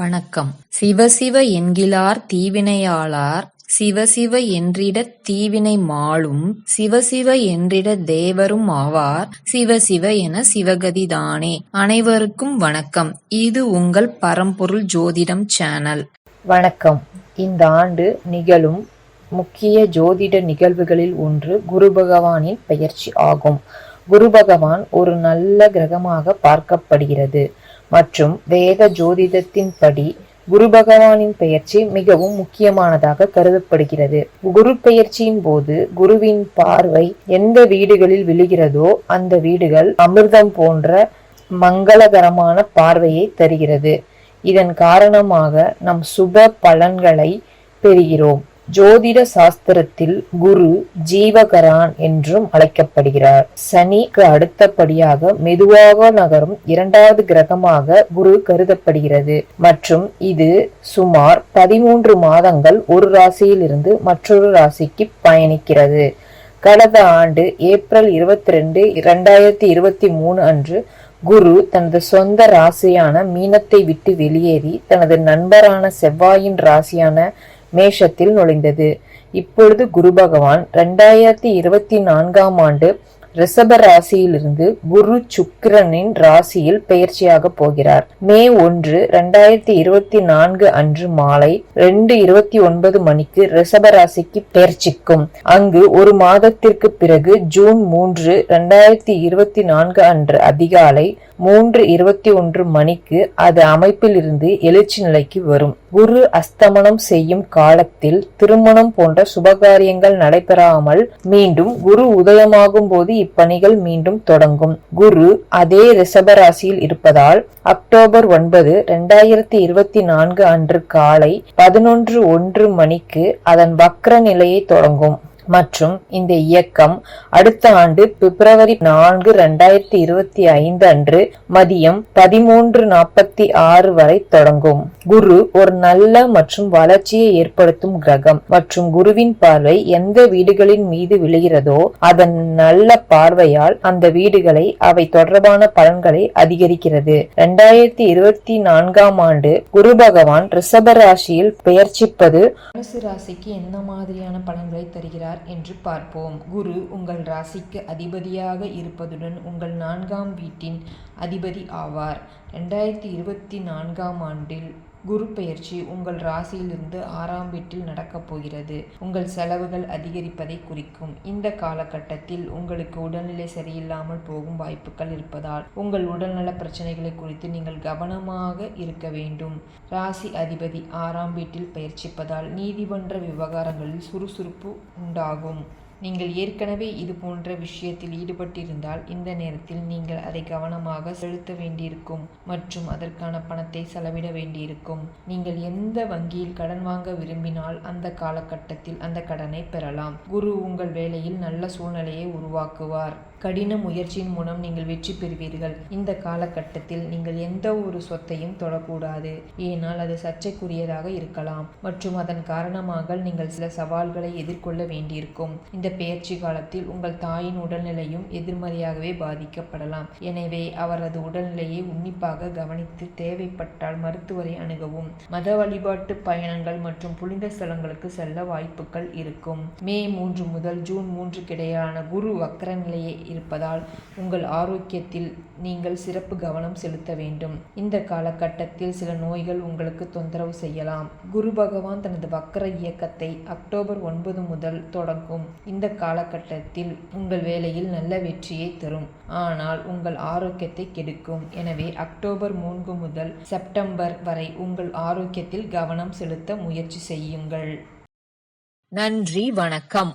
வணக்கம். சிவசிவ என்கிலார் தீவினையாளார் சிவசிவ என்றிடத் தீவினை மாளும் சிவசிவ என்றிடத் தேவரும் ஆவார் சிவசிவ என சிவகதிதானே அனைவருக்கும் வணக்கம். இது உங்கள் பரம்பொருள் ஜோதிடம் சேனல். வணக்கம். இந்த ஆண்டு நிகழும் முக்கிய ஜோதிட நிகழ்வுகளில் ஒன்று குரு பகவானின் பெயர்ச்சி ஆகும். குரு பகவான் ஒரு நல்ல கிரகமாக பார்க்கப்படுகிறது. மற்றும் வேத ஜோதிடத்தின்படி குரு பகவானின் பெயர்ச்சி மிகவும் முக்கியமானதாக கருதப்படுகிறது. குரு பெயர்ச்சியின் போது குருவின் பார்வை எந்த வீடுகளில் விழுகிறதோ அந்த வீடுகள் அமிர்தம் போன்ற மங்களகரமான பார்வையை தருகிறது. இதன் காரணமாக நம் சுப பலன்களை பெறுகிறோம். ஜோதிட சாஸ்திரத்தில் குரு ஜீவகரான் என்றும் அழைக்கப்படுகிறார். சனிக்கு அடுத்தபடியாக மெதுவாக நகரும் இரண்டாவது கிரகமாக குரு கருதப்படுகிறது. மற்றும் இது சுமார் பதிமூன்று மாதங்கள் ஒரு ராசியில் இருந்து மற்றொரு ராசிக்கு பயணிக்கிறது. கடந்த ஆண்டு ஏப்ரல் இருபத்தி ரெண்டு இரண்டாயிரத்தி இருபத்தி மூணு அன்று குரு தனது சொந்த ராசியான மீனத்தை விட்டு வெளியேறி தனது நண்பரான செவ்வாயின் ராசியான மேஷத்தில் நுழைந்தது. இப்பொழுது குரு பகவான் ரெண்டாயிரத்தி இருபத்தி நான்காம் ஆண்டு ரிஷப ராசியிலிருந்து குரு சுக்கிரனின் ராசியில் பயிற்சியாக போகிறார். மே ஒன்று ரெண்டாயிரத்தி இருபத்தி நான்கு அன்று மாலை ரெண்டு இருபத்தி ஒன்பது மணிக்கு ரிஷப ராசிக்கு பயிற்சிக்கும். அங்கு ஒரு மாதத்திற்கு பிறகு ஜூன் மூன்று ரெண்டாயிரத்தி இருபத்தி நான்கு அன்று அதிகாலை மூன்று இருபத்தி ஒன்று மணிக்கு அது அமைப்பில் இருந்து எழுச்சி நிலைக்கு வரும். குரு அஸ்தமனம் செய்யும் காலத்தில் திருமணம் போன்ற சுபகாரியங்கள் நடைபெறாமல் மீண்டும் குரு உதயமாகும் போது இப்பணிகள் மீண்டும் தொடங்கும். குரு அதே ரிஷபராசியில் இருப்பதால் அக்டோபர் ஒன்பது இரண்டாயிரத்தி இருபத்தி நான்கு அன்று காலை பதினொன்று ஒன்று மணிக்கு அதன் வக்ர நிலையை தொடங்கும். மற்றும் இந்த இயக்கம் அடுத்த ஆண்டு பிப்ரவரி நான்கு இரண்டாயிரத்தி இருபத்தி ஐந்து அன்று மதியம் பதிமூன்று நாற்பத்தி ஆறு வரை தொடங்கும். குரு ஒரு நல்ல மற்றும் வளர்ச்சியை ஏற்படுத்தும் கிரகம் மற்றும் குருவின் பார்வை எந்த வீடுகளின் மீது விழுகிறதோ அதன் நல்ல பார்வையால் அந்த வீடுகளை அவை தொடர்பான பலன்களை அதிகரிக்கிறது. இரண்டாயிரத்தி இருபத்தி நான்காம் ஆண்டு குரு பகவான் ரிஷப ராசியில் பெயர்ச்சிப்பது ராசிக்கு என்ன மாதிரியான பலன்களை தருகிறார்? என்று பார்ப்போம். குரு உங்கள் ராசிக்கு அதிபதியாக இருப்பதுடன் உங்கள் நான்காம் வீட்டின் அதிபதி ஆவார். ரெண்டாயிரத்தி இருபத்தி நான்காம் ஆண்டில் குரு பெயர்ச்சி உங்கள் ராசியிலிருந்து ஆறாம் வீட்டில் நடக்கப் போகிறது. உங்கள் செலவுகள் அதிகரிப்பதை குறிக்கும். இந்த காலகட்டத்தில் உங்களுக்கு உடல்நிலை சரியில்லாமல் போகும் வாய்ப்புகள் இருப்பதால் உங்கள் உடல்நல பிரச்சனைகளை குறித்து நீங்கள் கவனமாக இருக்க வேண்டும். ராசி அதிபதி ஆறாம் வீட்டில் பயிற்சிப்பதால் நீதிமன்ற விவகாரங்களில் சுறுசுறுப்பு உண்டாகும். நீங்கள் ஏற்கனவே இது போன்ற விஷயத்தில் ஈடுபட்டிருந்தால் இந்த நேரத்தில் நீங்கள் அதை கவனமாக செலுத்த வேண்டியிருக்கும் மற்றும் அதற்கான பணத்தை செலவிட வேண்டியிருக்கும். நீங்கள் எந்த வங்கியில் கடன் வாங்க விரும்பினால் அந்த காலகட்டத்தில் அந்த கடனை பெறலாம். குரு உங்கள் வேலையில் நல்ல சூழ்நிலையை உருவாக்குவார். கடின முயற்சியின் மூலம் நீங்கள் வெற்றி பெறுவீர்கள். இந்த காலகட்டத்தில் நீங்கள் எந்த ஒரு சொத்தையும் தொடக்கூடாது. ஏனால் அது சர்ச்சைக்குரியதாக இருக்கலாம். மற்றும் அதன் காரணமாக நீங்கள் சில சவால்களை எதிர்கொள்ள வேண்டியிருக்கும். இந்த பெயர்ச்சி காலத்தில் உங்கள் தாயின் உடல்நிலையும் எதிர்மறையாகவே பாதிக்கப்படலாம். எனவே அவரது உடல்நிலையை உன்னிப்பாக கவனித்து தேவைப்பட்டால் மருத்துவரை அணுகவும். மத வழிபாட்டு பயணங்கள் மற்றும் புனித ஸ்தலங்களுக்கு செல்ல வாய்ப்புகள் இருக்கும். மே மூன்று முதல் ஜூன் மூன்று கிடையான குரு வக்கர நிலையை இருப்பதால் உங்கள் ஆரோக்கியத்தில் நீங்கள் சிறப்பு கவனம் செலுத்த வேண்டும். இந்த காலகட்டத்தில் சில நோய்கள் உங்களுக்கு தொந்தரவு செய்யலாம். குரு பகவான் தனது வக்கர இயக்கத்தை அக்டோபர் ஒன்பது முதல் தொடங்கும். இந்த இந்த காலகட்டத்தில் உங்கள் வேலையில் நல்ல வெற்றியை தரும். ஆனால் உங்கள் ஆரோக்கியத்தை கெடுக்கும். எனவே அக்டோபர் மூன்று முதல் செப்டம்பர் வரை உங்கள் ஆரோக்கியத்தில் கவனம் செலுத்த முயற்சி செய்யுங்கள். நன்றி வணக்கம்.